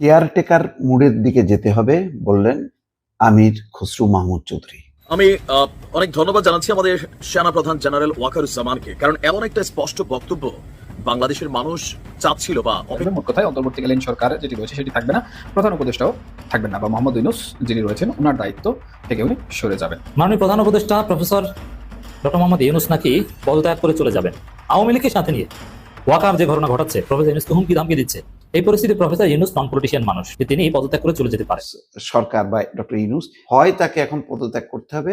Caretaker মুডের দিকে যেতে হবে বললেন আমির খসরু মাহমুদ চৌধুরী। আমি আহ, অনেক ধন্যবাদ জানাচ্ছি আমাদের সেনা প্রধান জেনারেল ওয়াকারুজ্জামানকে কারণ এমন একটা স্পষ্ট বক্তব্য বাংলাদেশের মানুষ চাচ্ছিল বা অপেক্ষা মোট কথায় অন্তর্বর্তীকালীন সরকার যেটি রয়েছে সেটি থাকবে না প্রধান উপদেষ্টাও থাকবেন না বা মোহাম্মদ ইউনুস যিনি রয়েছেন ওনার দায়িত্ব থেকে উনি সরে যাবেন। মাননীয় প্রধান উপদেষ্টা প্রফেসর ডক্টর মোহাম্মদ ইউনুস নাকি পদত্যাগ করে চলে যাবেন। আওয়ামী লীগের সাথে নিয়ে ওয়াকার যে ঘটনা ঘটাচ্ছে প্রফেসর ইউনুসকে হুমকি ধামকি দিচ্ছে? এই পরিস্থিতি প্রফেসর ইউনুস নন পলিটিশিয়ান মানুষ যে তিনি পদত্যাগ করে চলে যেতে পারে। সরকার বা ডক্টর ইউনুস হয় তাকে এখন পদত্যাগ করতে হবে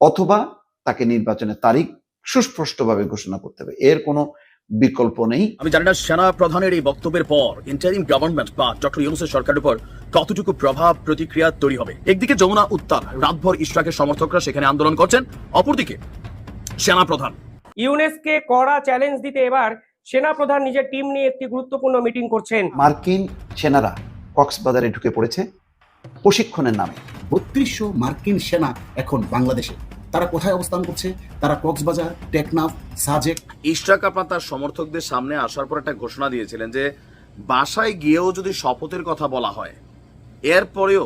অথবা তাকে নির্বাচনের তারিখ সুস্পষ্টভাবে ঘোষণা করতে হবে। এর কোনো বিকল্প নেই। আমি জানি না সেনা প্রধানের এই বক্তব্যের পর ইন্টারিম গভর্নমেন্ট বা ডক্টর ইউনুসের সরকারের উপর কতটুকু প্রভাব প্রতিক্রিয়া তৈরি হবে। একদিকে যমুনা উত্তাল রাতভর ইশরাকের সমর্থকরা সেখানে আন্দোলন করছেন অপরদিকে সেনা প্রধান। ইউনেসকে কড়া চ্যালেঞ্জ দিতে এবার সেনাপ্রধান নিজের টিম নিয়ে একটি গুরুত্বপূর্ণ মিটিং করছেন। মার্কিন সেনারা কক্সবাজারে ঢুকে পড়েছে প্রশিক্ষণের নামে। বত্রিশশো মার্কিন সেনা এখন বাংলাদেশে। তারা কোথায় অবস্থান করছে? তারা কক্সবাজার টেকনাফ সাজেক। ইশরাক আপনার তার সমর্থকদের সামনে আসার পর একটা ঘোষণা দিয়েছিলেন যে বাসায় গিয়েও যদি শপথের কথা বলা হয় এরপরেও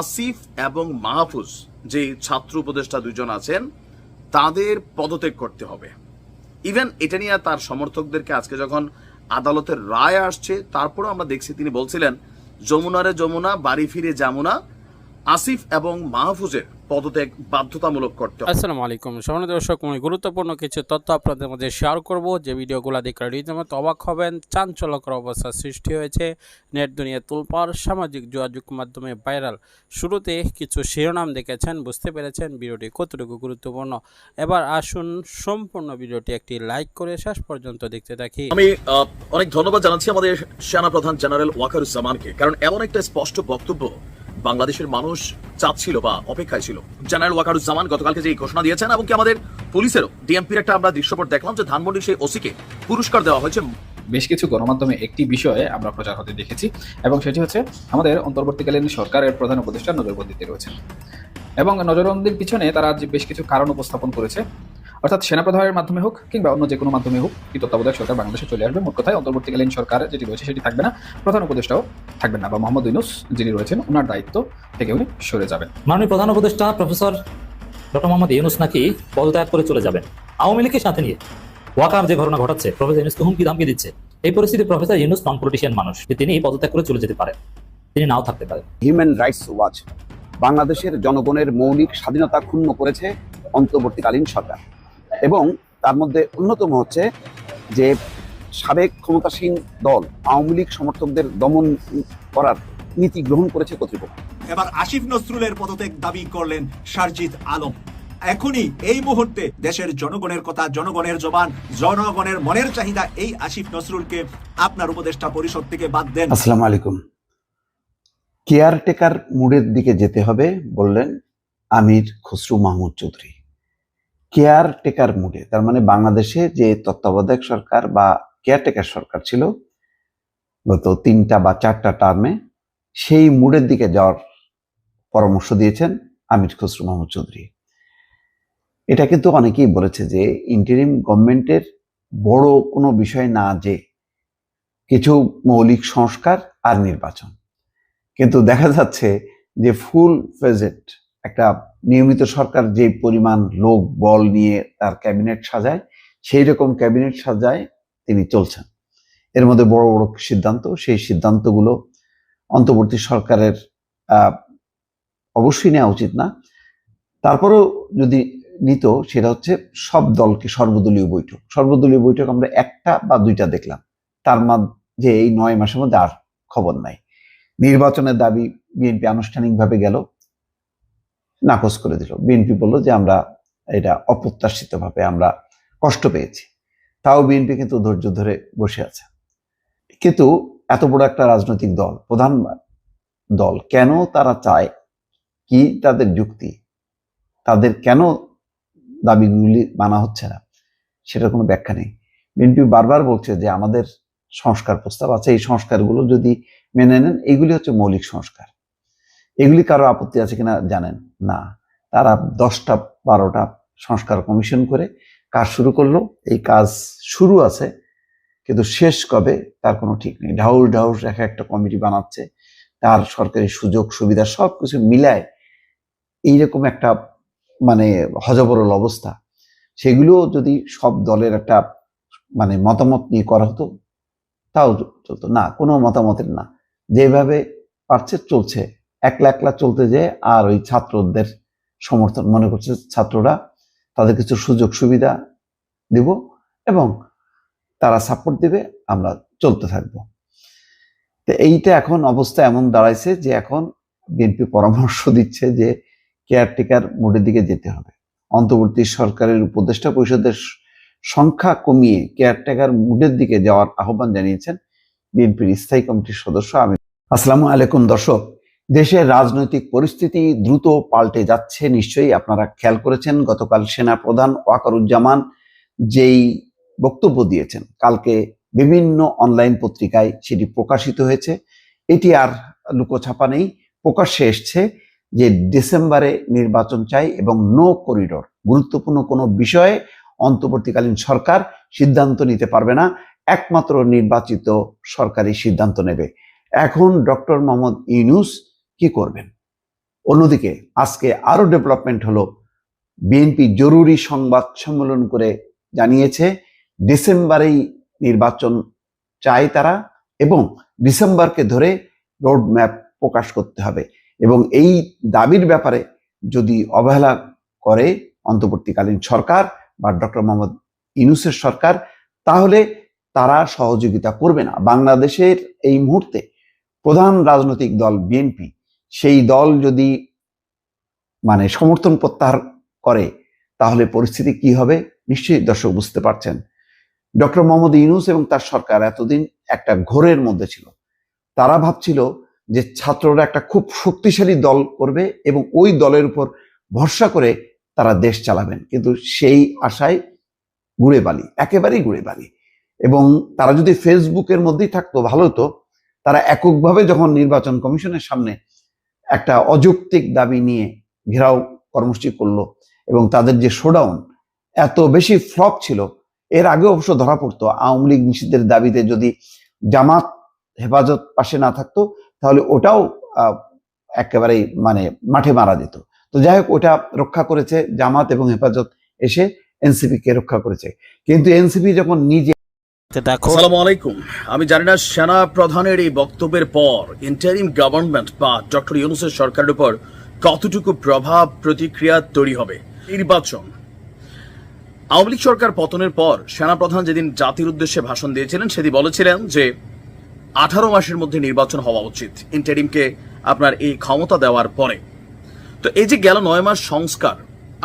আসিফ এবং মাহফুজ যে ছাত্র উপদেষ্টা দুজন আছেন তাদের পদত্যাগ করতে হবে। ইভেন এটা নিয়ে তার সমর্থকদেরকে আজকে যখন আদালতের রায় আসছে, তারপরেও আমরা দেখছি তিনি বলছিলেন, যমুনারে যমুনা, বাড়ি ফিরে যামুনা। আসিফ এবং মাহফুজের পদত্যাগ বাধ্যতামূলক করতে আসসালামু আলাইকুম। সম্মানিত দর্শক আমি গুরুত্বপূর্ণ কিছু তথ্য আপনাদের মধ্যে শেয়ার করব। যে ভিডিওগুলো দেখলে রীতিমতো অবাক হবেন চাঞ্চল্যকর অবস্থা সৃষ্টি হয়েছে। নেট দুনিয়া তুলপার সামাজিক যোগাযোগ মাধ্যমে ভাইরাল শুরুতে কিছু শিরোনাম দেখেছেন বুঝতে পেরেছেন ভিডিওটি কতটুকু গুরুত্বপূর্ণ। এবার আসুন সম্পূর্ণ ভিডিওটি একটি লাইক করে শেষ পর্যন্ত দেখতে থাকি। আমি অনেক ধন্যবাদ জানাচ্ছি আমাদের সেনা প্রধান জেনারেল ওয়াকারুজ্জামানকে। কারণ এমন একটা স্পষ্ট বক্তব্য বাংলাদেশের মানুষ চাচ্ছিল বা অপেক্ষায় ছিল। জেনারেল ওয়াকারুজ্জামান গতকালকে যে ঘোষণা দিয়েছেন এবং কি আমাদের পুলিশেরও ডিএমপির একটা আমরা দৃশ্যপট দেখলাম যে ধানমন্ডির সেই ওসিকে পুরস্কার দেওয়া হয়েছে। বেশ কিছু গণমাধ্যমে একটি বিষয়ে আমরা প্রচার হতে দেখেছি এবং সেটি হচ্ছে আমাদের অন্তর্বর্তীকালীন সরকারের প্রধান উপদেষ্টা নজরবন্দিতে রয়েছেন। এবং নজরবন্দির পিছনে তারা বেশ কিছু কারণ উপস্থাপন করেছে অর্থাৎ সেনাপ্রধানের মাধ্যমে হোক কিংবা অন্য যে কোনো মাধ্যমে হোক কি তত্ত্বাবধায়ক সরকার বাংলাদেশে চলে আসবে। মোট কথায় অন্তর্বর্তীকালীন সরকার যেটি রয়েছে সেটি থাকবে না। প্রধান উপদেষ্টাও থাকবেন না বা মোহাম্মদ ইউনুস যিনি রয়েছেন ওনার দায়িত্ব থেকে উনি সরে যাবেন। মাননীয় প্রধান উপদেষ্টা প্রফেসর ডক্টর মোহাম্মদ ইউনুস নাকি পদত্যাগ করে চলে যাবেন? আওয়ামী লীগকে সাথে নিয়ে ওয়াকার যে ঘটনা ঘটাচ্ছে প্রফেসর ইউনুসকে হুমকি ধামকি দিচ্ছে এই পরিস্থিতি প্রফেসর ইউনুস নন পলিটিশিয়ান মানুষ যে তিনি পদত্যাগ করে চলে যেতে পারেন তিনি নাও থাকতে পারেন। হিউম্যান রাইটস ওয়াচ বাংলাদেশের জনগণের মৌলিক স্বাধীনতা ক্ষুণ্ণ করেছে অন্তর্বর্তীকালীন সরকার। এবং তার মধ্যে অন্যতম হচ্ছে যে সাবেক ক্ষমতাসীন দল আওয়ামী লীগ সমর্থকদের দমন করার নীতি গ্রহণ করেছে কর্তৃপক্ষ। এবার আসিফ নজরুলের পদত্যাগ দাবি করলেন শারজিৎ আলম। এখনই এই মুহূর্তে দেশের জনগণের কথা জনগণের জবান জনগণের মনের চাহিদা এই আসিফ নজরুলকে আপনার উপদেষ্টা পরিষদ থেকে বাদ দেন। আসসালামু আলাইকুম। কেয়ারটেকার মুডের দিকে যেতে হবে বললেন আমির খসরু মাহমুদ চৌধুরী। কেয়ারটেকার মুডে তার মানে বাংলাদেশে যে তত্ত্বাবধায়ক সরকার বা কেয়ারটেকার সরকার ছিল, গত তিনটা বা চারটা টার্মে সেই মুডের দিকে যাওয়ার পরামর্শ দিয়েছেন আমির খসরু মাহমুদ চৌধুরী। এটা কিন্তু অনেকেই বলেছে যে ইন্টারিম গভর্নমেন্টের বড় কোনো বিষয় না যে কিছু মৌলিক সংস্কার আর নির্বাচন। কিন্তু দেখা যাচ্ছে যে ফুল প্রেজেন্ট একটা নিয়মিত সরকার যে পরিমাণ লোক বল নিয়ে তার ক্যাবিনেট সাজায়, সেই রকম ক্যাবিনেট সাজায় তিনি চলছেন। এর মধ্যে বড় বড় সিদ্ধান্ত, সেই সিদ্ধান্তগুলো অন্তর্বর্তী সরকারের অবশ্যই নেওয়া উচিত না। তারপরেও যদি নিত, সেটা হচ্ছে সব দলকে সর্বদলীয় বৈঠক। সর্বদলীয় বৈঠক আমরা একটা বা দুইটা দেখলাম। তার মাঝে এই নয় মাসের মধ্যে আর খবর নাই। নির্বাচনের দাবি বিএনপি আনুষ্ঠানিকভাবে গেল। নাকচ করে দিল। বিএনপি বলল যে আমরা এটা অপ্রত্যাশিতভাবে আমরা কষ্ট পেয়েছি। তাও বিএনপি কিন্তু ধৈর্য ধরে বসে আছে। কিন্তু এত বড় একটা রাজনৈতিক দল, প্রধান দল কেন তারা চায় কি তাদের যুক্তি, তাদের কেন দাবিগুলি মানা হচ্ছে না, সেটার কোনো ব্যাখ্যা নেই। বিএনপি বারবার বলছে যে আমাদের সংস্কার প্রস্তাব আছে, এই সংস্কারগুলো যদি মেনে নেন এইগুলি হচ্ছে মৌলিক সংস্কার। এগুলি কারও আপত্তি আছে কিনা জানেন? না। তারা দশটা, বারোটা সংস্কার কমিশন করে কাজ শুরু করল। এই কাজ শুরু আছে, কিন্তু শেষ কবে তার কোনো ঠিক নেই। ঢাউল ঢাউস এক একটা কমিটি বানাচ্ছে, তার সরকারি সুযোগ, সুবিধা সব কিছু মিলায় এইরকম একটা মানে হজবরল অবস্থা। সেগুলো যদি সব দলের একটা মানে মতামত নিয়ে করা হতো, তাও চলতো। না, কোনো মতামতের না। যেভাবে পারছে, চলছে। একলা একলা চলতে যে আর ওই ছাত্রদের সমর্থন মনে করছে ছাত্ররা, তাদের কিছু সুযোগ সুবিধা দিব এবং তারা সাপোর্ট দিবে, আমরা চলতে থাকব। তো এইটা এখন অবস্থা এমন দাঁড়াইছে যে এখন বিএনপি পরামর্শ দিচ্ছে যে কেয়ারটেকার মোডের দিকে যেতে হবে। অন্তর্বর্তী সরকারের উপদেষ্টা পরিষদের সংখ্যা কমিয়ে কেয়ারটেকার মুডের দিকে যাওয়ার আহ্বান জানিয়েছেন বিএনপির স্থায়ী কমিটির সদস্য আমি আসসালামু আলাইকুম দর্শক। দেশের রাজনৈতিক পরিস্থিতি দ্রুত পাল্টে যাচ্ছে, নিশ্চয়ই আপনারা খেয়াল করেছেন। গতকাল সেনা প্রধান ওয়াকারুজ্জামান যেই বক্তব্য দিয়েছেন, কালকে বিভিন্ন অনলাইন পত্রিকায় সেটি প্রকাশিত হয়েছে। এটি আর লুকোছাপা নেই, প্রকাশ্যে এসছে যে ডিসেম্বরে নির্বাচন চাই এবং নো করিডোর, গুরুত্বপূর্ণ কোনো বিষয়ে অন্তর্বর্তীকালীন সরকার সিদ্ধান্ত নিতে পারবে না, একমাত্র নির্বাচিত সরকারি সিদ্ধান্ত নেবে। এখন ডক্টর মোহাম্মদ ইউনুস কি করবেন? অন্যদিকে, আজকে আরও ডেভেলপমেন্ট হলো। বিএনপি জরুরি সংবাদ সম্মেলন করে জানিয়েছে, ডিসেম্বরেই নির্বাচন চায় তারা এবং ডিসেম্বরকে ধরে রোড ম্যাপ প্রকাশ করতে হবে এবং এই দাবির ব্যাপারে যদি অবহেলা করে অন্তর্বর্তীকালীন সরকার বা ডক্টর মোহাম্মদ ইউনুসের সরকার, তাহলে তারা সহযোগিতা করবে না। বাংলাদেশের এই মুহূর্তে প্রধান রাজনৈতিক দল বিএনপি সেই দল যদি মানে সমর্থন প্রত্যাহার করে, তাহলে পরিস্থিতি কি হবে? নিশ্চয়ই দর্শক বুঝতে পারছেন। ডক্টর মোহাম্মদ ইউনুস এবং তার সরকার এতদিন একটা ঘোরের মধ্যে ছিল। তারা ভাবছিল যে ছাত্ররা একটা খুব শক্তিশালী দল করবে এবং ওই দলের উপর ভরসা করে তারা দেশ চালাবেন। কিন্তু সেই আশায় গুড়ে বালি, একেবারেই গুড়ে বালি। এবং তারা যদি ফেসবুকের মধ্যেই থাকতো, ভালো হতো। তারা এককভাবে যখন নির্বাচন কমিশনের সামনে একটা অযৌক্তিক দাবি নিয়ে ঘেরাও কর্মসূচি করল এবং তাদের যে শোডাউন এত বেশি ফ্লপ ছিল, এর আগে অবশ্য ধরা পড়তো। আওয়ামী লীগ নিষিদ্ধের দাবিতে যদি জামাত হেফাজত পাশে না থাকতো, তাহলে ওটাও একেবারেই মানে মাঠে মারা যেত। তো যাই হোক, ওটা রক্ষা করেছে জামাত এবং হেফাজত এসে এনসিপি কে রক্ষা করেছে। কিন্তু এনসিপি যখন নিজে আমি জানি না সেনা প্রধানের এই বক্তব্যের পর ইন্টারিম গভর্নমেন্ট বা ডক্টর ইউনুসের সরকারের উপর কতটুকু প্রভাব প্রতিক্রিয়া তৈরি হবে? নির্বাচন। আওয়ামী লীগ সরকার পতনের পর সেনাপ্রধান যেদিন জাতির উদ্দেশ্যে ভাষণ দিয়েছিলেন, সেদিন বলেছিলেন যে আঠারো মাসের মধ্যে নির্বাচন হওয়া উচিত ইন্টারিমকে আপনার এই ক্ষমতা দেওয়ার পরে। তো এই যে গেল নয় মাস সংস্কার,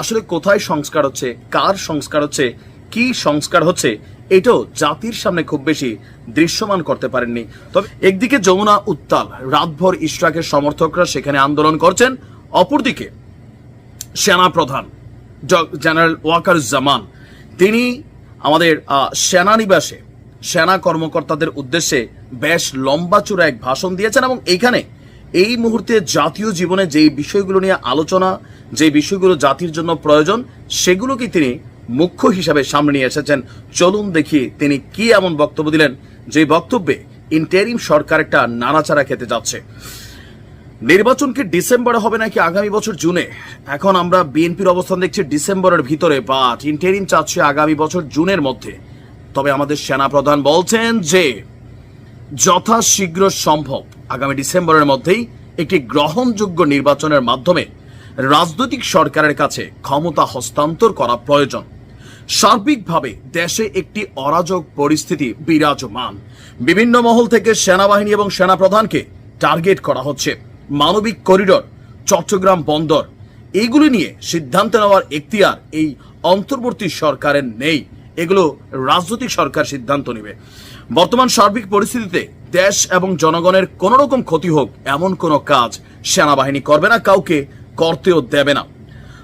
আসলে কোথায় সংস্কার হচ্ছে, কার সংস্কার হচ্ছে কি সংস্কার হচ্ছে, এটাও জাতির সামনে খুব বেশি দৃশ্যমান করতে পারেননি। তবে একদিকে যমুনা উত্তাল, রাতভর ইশরাকের সমর্থকরা সেখানে আন্দোলন করছেন, অপরদিকে সেনা প্রধান জেনারেল ওয়াকারুজ্জামান তিনি আমাদের সেনানিবাসে, সেনা কর্মকর্তাদের উদ্দেশ্যে বেশ লম্বা চূড়া এক ভাষণ দিয়েছেন এবং এইখানে এই মুহূর্তে জাতীয় জীবনে যে বিষয়গুলো নিয়ে আলোচনা, যে বিষয়গুলো জাতির জন্য প্রয়োজন সেগুলোকে তিনি মুখ্য হিসাবে সামনে এসেছেন। চলুন দেখি তিনি কি এমন বক্তব্য দিলেন যে বক্তব্যে ইন্টারিম সরকার একটা নাড়াচাড়া খেতে যাচ্ছে। নির্বাচন কি ডিসেম্বরে হবে নাকি আগামী বছর জুনে? এখন আমরা বিএনপির অবস্থান দেখছি ডিসেম্বরের ভিতরে বাট ইন্টারিম চাচ্ছে আগামী বছর জুনের মধ্যে। তবে আমাদের সেনাপ্রধান বলছেন যে, যথাশীঘ্র সম্ভব আগামী ডিসেম্বরের মধ্যেই একটি গ্রহণযোগ্য নির্বাচনের মাধ্যমে রাজনৈতিক সরকারের কাছে ক্ষমতা হস্তান্তর করা প্রয়োজন। সার্বিকভাবে দেশে একটি অরাজক পরিস্থিতি বিরাজমান। বিভিন্ন মহল থেকে সেনাবাহিনী এবং সেনাপ্রধানকে টার্গেট করা হচ্ছে। মানবিক করিডর, চট্টগ্রাম বন্দর এইগুলি নিয়ে সিদ্ধান্ত নেওয়ার এখতিয়ার এই অন্তর্বর্তী সরকারের নেই। এগুলো রাজনৈতিক সরকার সিদ্ধান্ত নেবে। বর্তমান সার্বিক পরিস্থিতিতে দেশ এবং জনগণের কোনো রকম ক্ষতি হোক এমন কোনো কাজ সেনাবাহিনী করবে না, কাউকে করতেও দেবে না।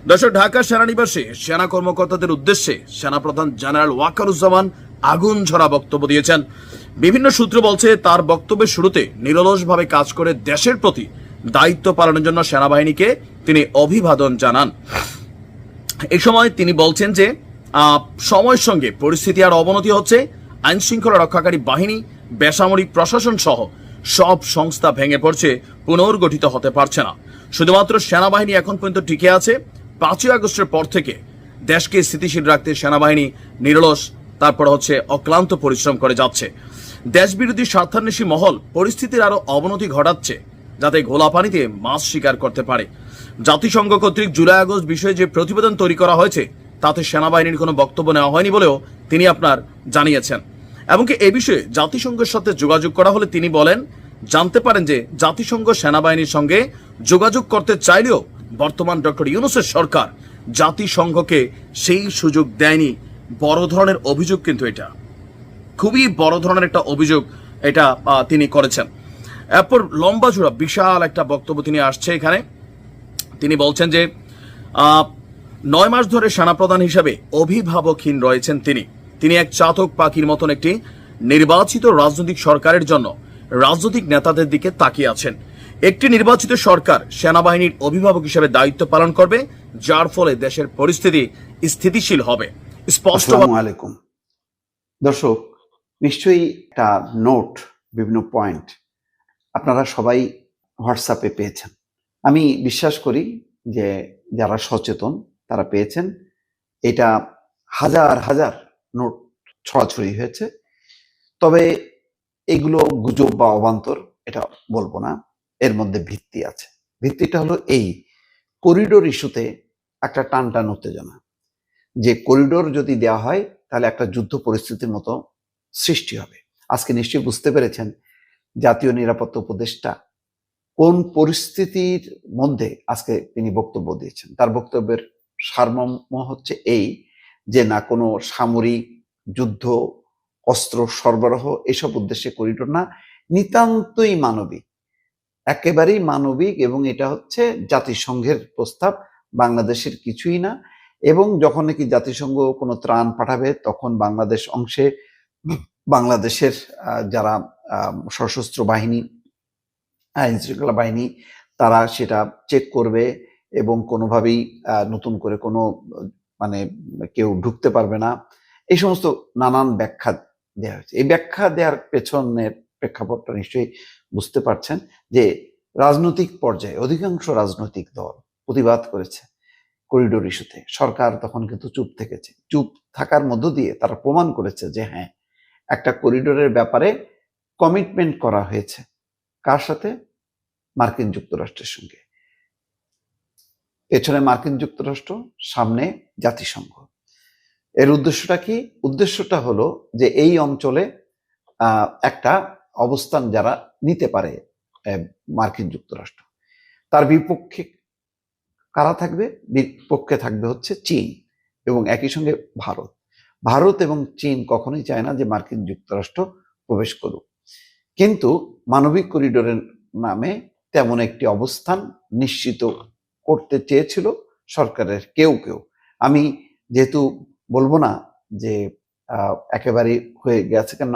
দর্শক ঢাকা সেনানিবাসে সেনা কর্মকর্তাদের উদ্দেশ্যে সেনাপ্রধান জেনারেল ওয়াকারুজ্জামান আগুন ঝরা বক্তব্য দিয়েছেন। বিভিন্ন সূত্র বলছে, তার বক্তব্যের শুরুতে নিরলসভাবে কাজ করে দেশের প্রতি দায়িত্ব পালনের জন্য সেনাবাহিনীকে তিনি অভিবাদন জানান। এই সময় তিনি বলছেন যে সময়ের সঙ্গে পরিস্থিতি আর অবনতি হচ্ছে। আইন শৃঙ্খলা রক্ষাকারী বাহিনী, বেসামরিক প্রশাসন সহ সব সংস্থা ভেঙে পড়ছে, পুনর্গঠিত হতে পারছে না। শুধুমাত্র সেনাবাহিনী এখন পর্যন্ত টিকে আছে। পাঁচই আগস্টের পর থেকে দেশকে স্থিতিশীল রাখতে সেনাবাহিনী নিরলস, তারপর হচ্ছে অক্লান্ত পরিশ্রম করে যাচ্ছে। দেশবিরোধী স্বার্থান্বেষী মহল পরিস্থিতির আরও অবনতি ঘটাচ্ছে, যাতে ঘোলা পানিতে মাছ শিকার করতে পারে। জাতিসংঘ কর্তৃক জুলাই আগস্ট বিষয়ে যে প্রতিবেদন তৈরি করা হয়েছে, তাতে সেনাবাহিনীর কোনো বক্তব্য নেওয়া হয়নি বলেও তিনি আপনার জানিয়েছেন। এমনকি এ বিষয়ে জাতিসংঘের সাথে যোগাযোগ করা হলে তিনি বলেন, জানতে পারেন যে জাতিসংঘ সেনাবাহিনীর সঙ্গে যোগাযোগ করতে চাইলেও বর্তমান ডক্টর ইউনুসের সরকার জাতিসংঘকে সেই সুযোগ দেয়নি। বড় ধরনের অভিযোগ কিন্তু এটা। খুবই বড় ধরনের একটা অভিযোগ এটা তিনি করেছেন। এরপর লম্বা জোড়া বিশাল একটা বক্তব্য তিনি আসছে এখানে। তিনি বলছেন যে নয় মাস ধরে সেনাপ্রধান হিসাবে অভিভাবকহীন রয়েছেন তিনি। তিনি এক চাতক পাখির মতন একটি নির্বাচিত রাজনৈতিক সরকারের জন্য রাজনৈতিক নেতাদের দিকে তাকিয়ে আছেন। একটি নির্বাচিত সরকার সেনাবাহিনীর অভিভাবক হিসেবে দায়িত্ব পালন করবে যার ফলে দেশের পরিস্থিতি স্থিতিশীল হবে। স্পষ্ট আলাইকুম। দর্শক নিশ্চয়ই একটা নোট বিভিন্ন পয়েন্ট আপনারা সবাই হোয়াটসঅ্যাপে পেয়েছেন। আমি বিশ্বাস করি যে যারা সচেতন তারা পেয়েছেন। এটা হাজার হাজার নোট ছড়াছড়ি হয়েছে। তবে এগুলো গুজব বা অবান্তর এটা বলব না। মধ্যে ভিত্তি আছে। ভিত্তিটা হলো এই করিডোর ইস্যুতে একটা টান টান উত্তেজনা। যে করিডোর যদি দেওয়া হয়, তাহলে একটা যুদ্ধ পরিস্থিতির মতো সৃষ্টি হবে। আজকে নিশ্চয়ই বুঝতে পেরেছেন জাতীয় নিরাপত্তা উপদেষ্টা কোন পরিস্থিতির মধ্যে আজকে তিনি বক্তব্য দিয়েছেন। তার বক্তব্যের সারমর্ম হচ্ছে এই যে না কোনো সামরিক যুদ্ধ, অস্ত্র সরবরাহ, এসব উদ্দেশ্যে করিডোর না, নিতান্তই মানবিক। একেবারেই মানবিক এবং এটা হচ্ছে জাতিসংঘের প্রস্তাব, বাংলাদেশের কিছুই না। এবং যখন নাকি জাতিসংঘ কোনো ত্রাণ পাঠাবে, তখন বাংলাদেশ অংশে বাংলাদেশের যারা সশস্ত্র বাহিনী, আইন শৃঙ্খলা বাহিনী, তারা সেটা চেক করবে এবং কোনোভাবেই নতুন করে কোনো মানে কেউ ঢুকতে পারবে না। এই সমস্ত নানান ব্যাখ্যা দেওয়া হয়েছে। এই ব্যাখ্যা দেওয়ার পেছনের প্রেক্ষাপটটা নিশ্চয়ই বুঝতে পারছেন যে রাজনৈতিক পর্যায়ে অধিকাংশ রাজনৈতিক দল প্রতিবাদ করেছে করিডোর ইস্যুতে। সরকার তখন কিন্তু চুপ থেকেছে। চুপ থাকার মধ্য দিয়ে তারা প্রমাণ করেছে যে হ্যাঁ একটা করিডোরের ব্যাপারে কমিটমেন্ট করা হয়েছে। কার সাথে? মার্কিন যুক্তরাষ্ট্রের সঙ্গে। পেছনে মার্কিন যুক্তরাষ্ট্র, সামনে জাতিসংঘ। এর উদ্দেশ্যটা কি? উদ্দেশ্যটা হলো যে এই অঞ্চলে একটা অবস্থান যারা নিতে পারে মার্কিন যুক্তরাষ্ট্র। তার বিপক্ষে কারা থাকবে? বিপক্ষে থাকবে হচ্ছে চীন এবং একই সঙ্গে ভারত। ভারত এবং চীন কখনোই চায় না যে মার্কিন যুক্তরাষ্ট্র প্রবেশ করুক। কিন্তু মানবিক করিডোরের নামে তেমন একটি অবস্থান নিশ্চিত করতে চেয়েছিল সরকারের কেউ কেউ। আমি যেহেতু বলব না যে একেবারে হয়ে গেছে কেন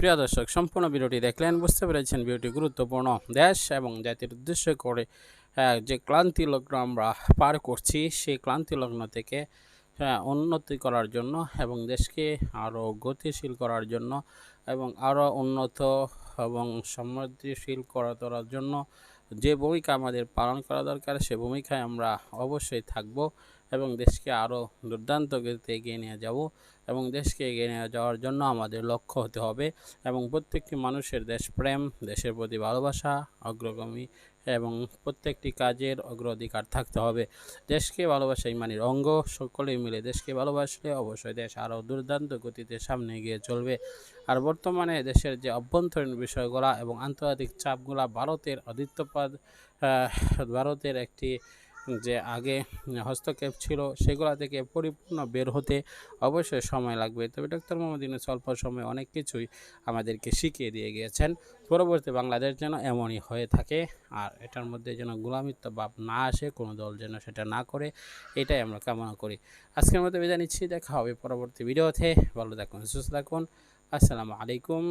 প্রিয় দর্শক, সম্পূর্ণ ভিডিওটি দেখলেন, বুঝতে পেরেছেন ভিডিওটি গুরুত্বপূর্ণ। দেশ এবং জাতির উদ্দেশ্য করে যে ক্লান্তি লগ্ন আমরা পার করছি, সেই ক্লান্তি লগ্ন থেকে উন্নতি করার জন্য এবং দেশকে আরও গতিশীল করার জন্য এবং আরও উন্নত এবং সমৃদ্ধিশীল করা তোলার জন্য যে ভূমিকা আমাদের পালন করা দরকার, সে ভূমিকায় আমরা অবশ্যই থাকব। এবং দেশকে আরও দুর্দান্ত গতিতে এগিয়ে নিয়ে যাব এবং দেশকে এগিয়ে নিয়ে যাওয়ার জন্য আমাদের লক্ষ্য হতে হবে এবং প্রত্যেকটি মানুষের দেশপ্রেম, দেশের প্রতি ভালোবাসা, অগ্রগামী এবং প্রত্যেকটি কাজের অগ্রাধিকার থাকতে হবে। দেশকে ভালোবাসা ইমানের অঙ্গ, সকলেই মিলে দেশকে ভালোবাসলে অবশ্যই দেশ আরও দুর্দান্ত গতিতে সামনে এগিয়ে চলবে। আর বর্তমানে দেশের যে অভ্যন্তরীণ বিষয়গুলা এবং আন্তর্জাতিক চাপগুলা ভারতের আদিত্যপাদ ভারতের একটি যে আগে হস্তক্ষেপ ছিল সেগুলা থেকে পরিপূর্ণ বের হতে অবশ্যই সময় লাগবে। তবে ডক্টর মোহাম্মদ ইউনুস অল্প সময় অনেক কিছুই আমাদেরকে শিখিয়ে দিয়ে গিয়েছেন। পরবর্তী বাংলাদেশ যেন এমনই হয়ে থাকে আর এটার মধ্যে যেন গোলামিত্ব ভাব না আসে, কোনো দল যেন সেটা না করে, এটাই আমরা কামনা করি। আজকের মতো বিদায় নিচ্ছি, দেখা হবে পরবর্তী ভিডিওতে। ভালো থাকুন, সুস্থ থাকুন। আসসালামু আলাইকুম।